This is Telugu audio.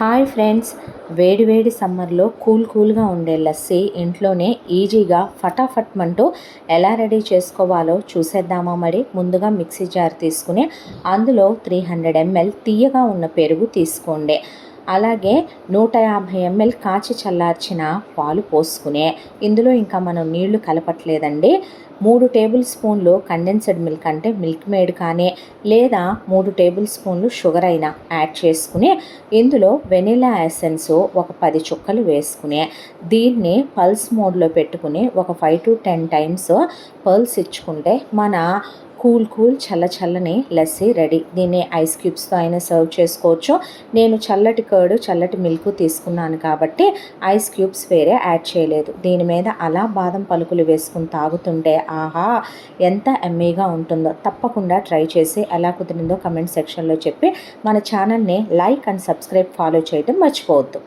Hi friends. వేడివేడి సమ్మర్లో కూల్ కూల్గా ఉండే లస్సీ ఇంట్లోనే ఈజీగా ఫటాఫట్ మంటూ ఎలా రెడీ చేసుకోవాలో చూసేద్దామా మరి. ముందుగా మిక్సీ జార్ తీసుకుని అందులో త్రీ హండ్రెడ్ ఎంఎల్ తీయగా ఉన్న పెరుగు తీసుకోండి. అలాగే నూట యాభై ఎంఎల్ కాచి చల్లార్చిన పాలు పోసుకునే. ఇందులో ఇంకా మనం నీళ్ళు కలపట్లేదండి. మూడు టేబుల్ స్పూన్లు కండెన్స్డ్ మిల్క్ అంటే మిల్క్ మేడ్ కానీ లేదా మూడు టేబుల్ స్పూన్లు షుగర్ అయినా యాడ్ చేసుకుని ఇందులో వెనిలా ఎసెన్స్ ఒక పది చుక్కలు వేసుకుని. దీన్ని పల్స్ మోడ్లో పెట్టుకుని ఒక five to ten times pulse ఇచ్చుకుంటే మన కూల్ కూల్ చల్ల చల్లని లస్సీ రెడీ. దీన్ని ఐస్ క్యూబ్స్తో అయినా సర్వ్ చేసుకోవచ్చు. నేను చల్లటి కర్డ్ చల్లటి మిల్క్ తీసుకున్నాను కాబట్టి ఐస్ క్యూబ్స్ వేరే యాడ్ చేయలేదు. దీని మీద అలా బాదం పలుకులు వేసుకుని తాగుతుంటే ఆహా ఎంత ఎమ్మీగా ఉంటుందో. తప్పకుండా ట్రై చేసి ఎలా కుదిరిందో కమెంట్ సెక్షన్లో చెప్పి మన ఛానల్ని లైక్ అండ్ సబ్స్క్రైబ్ ఫాలో చేయడం మర్చిపోవద్దు.